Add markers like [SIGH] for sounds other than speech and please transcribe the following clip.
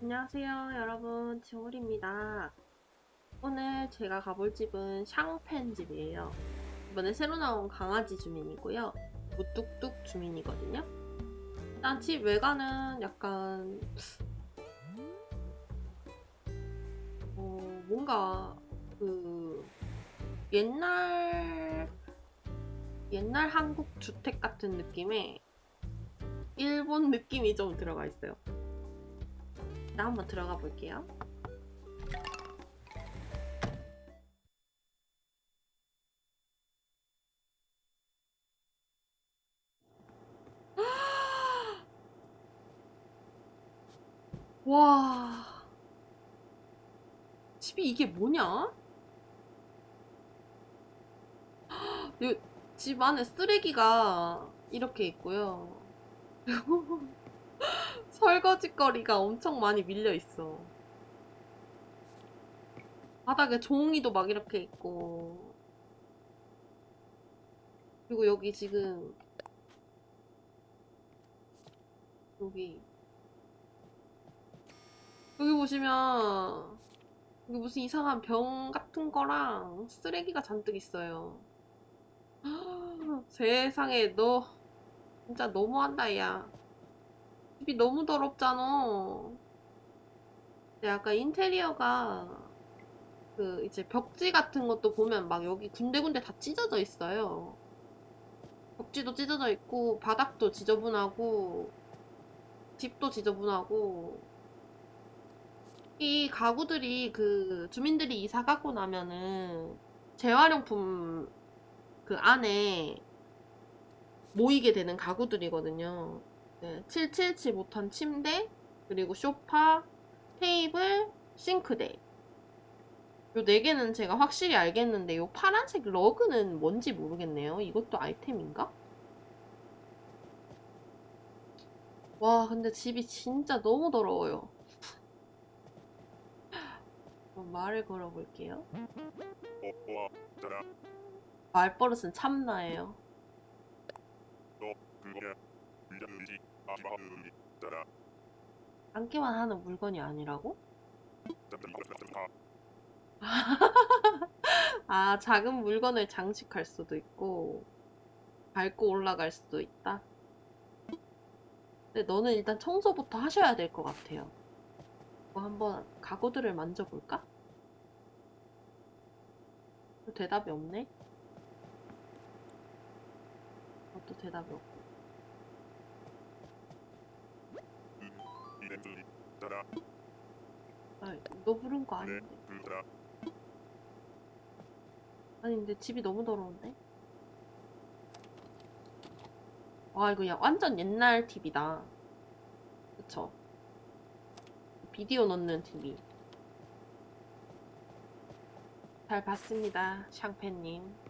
안녕하세요 여러분. 지홀입니다. 오늘 제가 가볼 집은 샹펜 집이에요. 이번에 새로 나온 강아지 주민이고요. 무뚝뚝 주민이거든요. 일단 집 외관은 약간 어, 뭔가 그 옛날 옛날 한국 주택 같은 느낌의 일본 느낌이 좀 들어가 있어요 나 한번 들어가 볼게요. [GASPS] 와. 집이 이게 뭐냐? 이 집 안에 쓰레기가 이렇게 있고요. [LAUGHS] 설거지거리가 엄청 많이 밀려 있어. 바닥에 종이도 막 이렇게 있고. 그리고 여기 지금 여기 여기 보시면 여기 무슨 이상한 병 같은 거랑 쓰레기가 잔뜩 있어요. 세상에 너 진짜 너무한다 야. 집이 너무 더럽잖아. 약간 인테리어가 그 이제 벽지 같은 것도 보면 막 여기 군데군데 다 찢어져 있어요. 벽지도 찢어져 있고 바닥도 지저분하고 집도 지저분하고 이 가구들이 그 주민들이 이사 가고 나면은 재활용품 그 안에 모이게 되는 가구들이거든요. 네, 777 못한 침대, 그리고 소파, 테이블, 싱크대. 요 네 개는 제가 확실히 알겠는데 요 파란색 러그는 뭔지 모르겠네요. 이것도 아이템인가? 와, 근데 집이 진짜 너무 더러워요. 말을 걸어볼게요. 말버릇은 참나예요. 앉기만 하는 물건이 아니라고? [LAUGHS] 아, 작은 물건을 장식할 수도 있고, 밟고 올라갈 수도 있다. 근데 너는 일단 청소부터 하셔야 될 것 같아요. 뭐 한번 가구들을 만져볼까? 또 대답이 없네? 그 것도 대답이 없고. 이랜들이 따라 아, 너 부른 거네 아닌데. 아니, 근데 집이 너무 더러운데? 와, 이거 야, 완전 옛날 TV다. 그쵸? 비디오 넣는 TV. 잘 봤습니다, 샹페님.